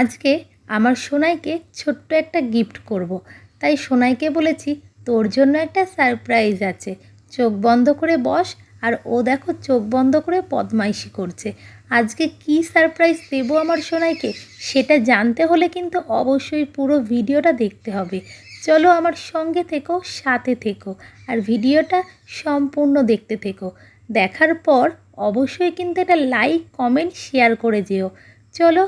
আজকে আমার সোনাইকে ছোট্ট একটা গিফট করব। তাই সোনাইকে বলেছি, তোর জন্য একটা সারপ্রাইজ আছে। চোখ বন্ধ করে বস। আর ও দেখো চোখ বন্ধ করে বদমাইশি করছে। আজকে কি সারপ্রাইজ দেবো আমার সোনাইকে, সেটা জানতে হলে কিন্তু অবশ্যই পুরো ভিডিওটা দেখতে হবে। চলো আমার সঙ্গে থেকো, সাথে থেকো, আর ভিডিওটা সম্পূর্ণ দেখতে থেকো। দেখার পর অবশ্যই কিন্তু এটা লাইক কমেন্ট শেয়ার করে যেও। চলো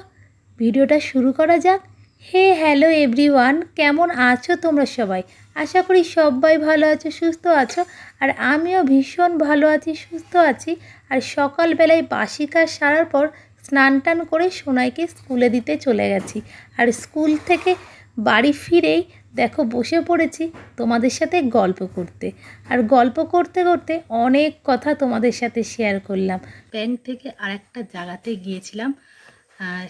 ভিডিওটা শুরু করা যাক। হে হ্যালো এভরিওয়ান, কেমন আছো তোমরা সবাই? আশা করি সবাই ভালো আছো, সুস্থ আছো, আর আমিও ভীষণ ভালো আছি, সুস্থ আছি। আর সকালবেলায় বাসি কাজ সারার পর স্নান টান করে সোনাইকে স্কুলে দিতে চলে গেছি। আর স্কুল থেকে বাড়ি ফিরেই দেখো বসে পড়েছি তোমাদের সাথে গল্প করতে। আর গল্প করতে করতে অনেক কথা তোমাদের সাথে শেয়ার করলাম। ব্যাংক থেকে আরেকটা জায়গাতে গিয়েছিলাম।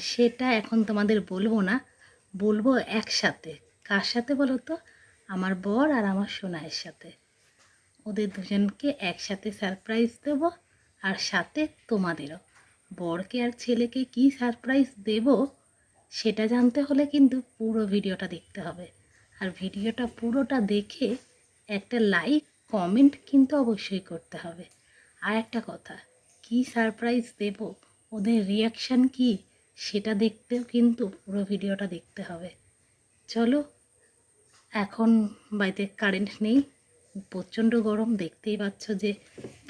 সেটা এখন তোমাদের বলব না। বলব একসাথে। কার সাথে বলো তো? আমার বর আর আমার সোনাইয়ের সাথে। ওদের দুজনকে একসাথে সারপ্রাইজ দেবো আর সাথে তোমাদেরও। বরকে আর ছেলেকে কি সারপ্রাইজ দেব সেটা জানতে হলে কিন্তু পুরো ভিডিওটা দেখতে হবে। আর ভিডিওটা পুরোটা দেখে একটা লাইক কমেন্ট কিন্তু অবশ্যই করতে হবে। আর একটা কথা, কি সারপ্রাইজ দেব? ওদের রিয়াকশান কি? সেটা দেখতেও কিন্তু পুরো ভিডিওটা দেখতে হবে। চলো, এখন বাড়িতে কারেন্ট নেই। প্রচণ্ড গরম, দেখতেই পাচ্ছ যে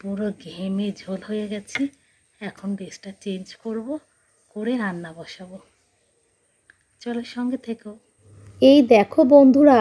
পুরো ঘেমে ঝোল হয়ে গেছে। এখন ড্রেসটা চেঞ্জ করব, করে রান্না বসাবো। চলো সঙ্গে থেকো। এই দেখো বন্ধুরা,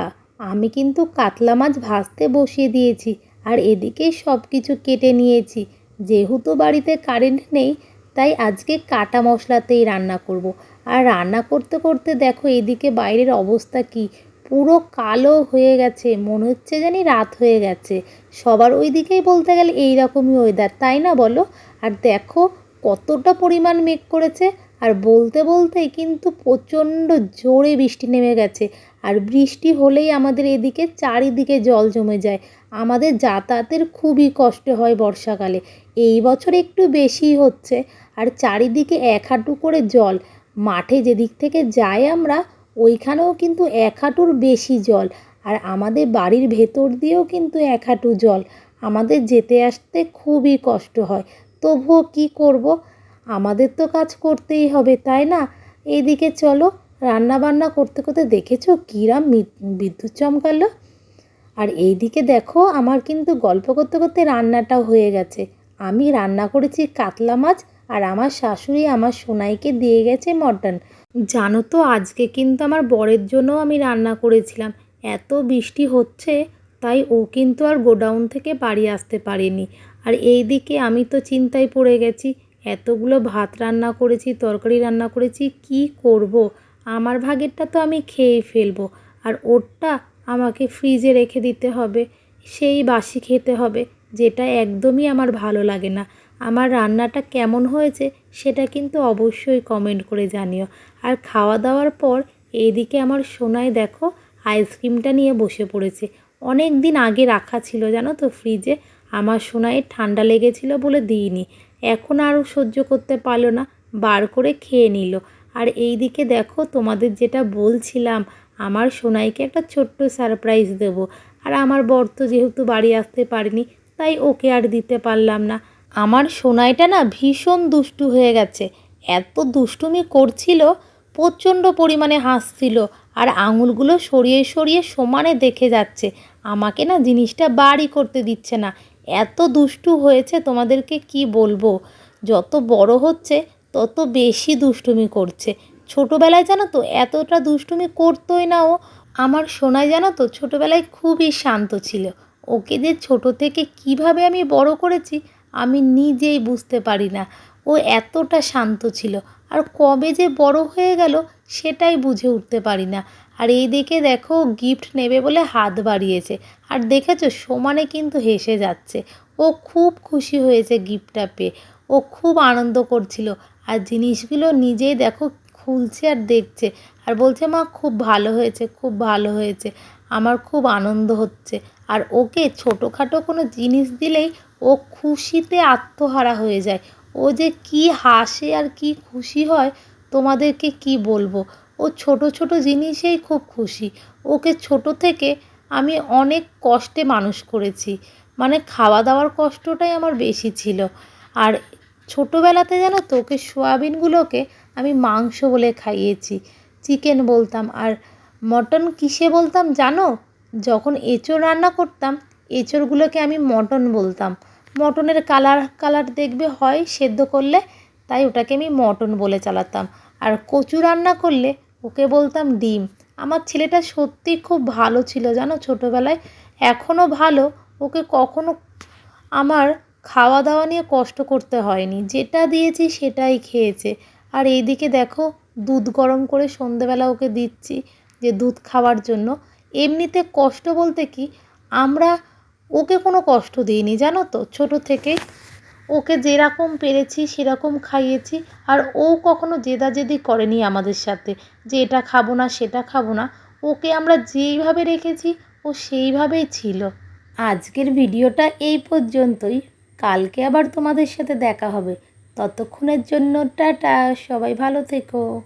আমি কিন্তু কাতলা মাছ ভাজতে বসিয়ে দিয়েছি, আর এদিকেই সব কিছু কেটে নিয়েছি। যেহেতু বাড়িতে কারেন্ট নেই তাই আজকে কাটা মশলাতেই রান্না করব। আর রান্না করতে করতে দেখো এদিকে বাইরের অবস্থা কি? পুরো কালো হয়ে গেছে, মনে হচ্ছে জানি রাত হয়ে গেছে। সবার ওই দিকেই বলতে গেলে এইরকমই ওয়েদার তাই না বলো? আর দেখো কতটা পরিমাণ মেঘ করেছে আর বলতে বলতে কিন্তু প্রচণ্ড জোরে বৃষ্টি নেমে গেছে। আর বৃষ্টি হলেই আমাদের এদিকে চারিদিকে জল জমে যায়। আমাদের যাতায়াতের খুবই কষ্ট হয় বর্ষাকালে। এই বছর একটু বেশি হচ্ছে। আর চারিদিকে এক হাঁটু করে জল। মাঠে যেদিক থেকে যাই আমরা, ওইখানেও কিন্তু এক হাঁটুর বেশি জল। আর আমাদের বাড়ির ভেতর দিয়েও কিন্তু এক হাঁটু জল। আমাদের যেতে আসতে খুবই কষ্ট হয়। তবুও কি করব? আমাদের তো কাজ করতেই হবে, তাই না? এইদিকে চলো রান্না বান্না করতে করতে দেখেছ কিরাম বিদ্যুৎ চমকালো? আর এইদিকে দেখো, আমার কিন্তু গল্প করতে করতে রান্নাটাও হয়ে গেছে। আমি রান্না করেছি কাতলা মাছ, আর আমার শাশুড়ি আমার সোনাইকে দিয়ে গেছে মটন। জানো তো, আজকে কিন্তু আমার বরের জন্যও আমি রান্না করেছিলাম। এত বৃষ্টি হচ্ছে, তাই ও কিন্তু আর গোডাউন থেকে বাড়ি আসতে পারেনি। আর এই দিকে আমি তো চিন্তায় পড়ে গেছি এতগুলো ভাত রান্না করেছি, তরকারি রান্না করেছি, কি করব। আমার ভাগেরটা তো আমি খেয়েই ফেলব, আর ওরটা আমাকে ফ্রিজে রেখে দিতে হবে, সেই বাসি খেতে হবে, যেটা একদমই আমার ভালো লাগে না। আমার রান্নাটা কেমন হয়েছে সেটা কিন্তু অবশ্যই কমেন্ট করে জানিও। আর খাওয়া দাওয়ার পর এইদিকে আমার সোনায় দেখো আইসক্রিমটা নিয়ে বসে পড়েছে। অনেক দিন আগে রাখা ছিল, জানো তো ফ্রিজে আমার সোনায় ঠান্ডা লেগেছিল বলে দিইনি। এখন আরও সহ্য করতে পারল না। বার করে খেয়ে নিল। আর এই দিকে দেখো, তোমাদের যেটা বলছিলাম, আমার সোনাইকে একটা ছোট্ট সারপ্রাইজ দেব। আর আমার বর তো যেহেতু বাড়ি আসতে পারেনি, তাই ওকে আর দিতে পারলাম না। আমার সোনাইটা না ভীষণ দুষ্টু হয়ে গেছে। এত দুষ্টুমি করছিল, প্রচণ্ড পরিমাণে হাসছিল, আর আঙুলগুলো সরিয়ে সরিয়ে সমানে দেখে যাচ্ছে। আমাকে না জিনিসটা বাড়ি করতে দিচ্ছে না। এত দুষ্টু হয়েছে তোমাদেরকে কি বলব? যত বড় হচ্ছে, তত বেশি দুষ্টুমি করছে। ছোটোবেলায় জানো তো, এতটা দুষ্টুমি করতোই না ও। আমার সোনায় জানো তো, ছোটোবেলায় খুবই শান্ত ছিল। ওকে যে ছোট থেকে কীভাবে আমি বড় করেছি, আমি নিজেই বুঝতে পারি না। ও এতটা শান্ত ছিল। আর কবে যে বড় হয়ে গেল সেটাই বুঝে উঠতে পারি না। আর এই দিকে দেখো গিফট নেবে বলে হাত বাড়িয়েছে। আর দেখেছ সমানে কিন্তু হেসে যাচ্ছে। ও খুব খুশি হয়েছে গিফটটা পেয়ে। ও খুব আনন্দ করছিল। আর জিনিসগুলো নিজেই দেখো খুলছে আর দেখছে। আর বলছে, মা, খুব ভালো হয়েছে, খুব ভালো হয়েছে। আমার খুব আনন্দ হচ্ছে। আর ওকে ছোটোখাটো কোনো জিনিস দিলেই ও খুশিতে আত্মহারা হয়ে যায়। ও যে কি হাসে আর কি খুশি হয়, তোমাদেরকে কি বলব? ও ছোট ছোট জিনিসেই খুব খুশি। ওকে ছোট থেকে আমি অনেক কষ্টে মানুষ করেছি। মানে খাওয়া দাওয়ার কষ্টটাই আমার বেশি ছিল। আর ছোটোবেলাতে জানো তো, ওকে সোয়াবিনগুলোকে আমি মাংস বলে খাইয়েছি। চিকেন বলতাম আর মটন কিসে বলতাম জানো? যখন এঁচোড় রান্না করতাম, এঁচোড়গুলোকে আমি মটন বলতাম। মটনের কালার কালার দেখবে হয় সেদ্ধ করলে, তাই ওটাকে আমি মটন বলে চালাতাম। আর কচু রান্না করলে ওকে বলতাম ডিম। আমার ছেলেটা সত্যি খুব ভালো ছিল, জানো? ছোটোবেলায় এখনও ভালো, ওকে কখনো আমার খাওয়া দাওয়া নিয়ে কষ্ট করতে হয়নি। যেটা দিয়েছি সেটাই খেয়েছে। আর এইদিকে দেখো, দুধ গরম করে সন্ধেবেলা ওকে দিচ্ছি যে দুধ খাওয়ার জন্য। এমনিতে কষ্ট বলতে কি, আমরা ওকে কোনো কষ্ট দিইনি, জানো তো? ছোটো থেকে ওকে যেরকম পেরেছি, সেরকম খাইয়েছি। আর ও কখনো জেদাজেদি করেনি আমাদের সাথে। যে এটা খাব না, সেটা খাব না। ওকে আমরা যেইভাবে রেখেছি, ও সেইভাবেই ছিল। আজকের ভিডিওটা এই পর্যন্তই। কালকে আবার তোমাদের সাথে দেখা হবে। ততক্ষণের জন্য টাটা, সবাই ভালো থেকো।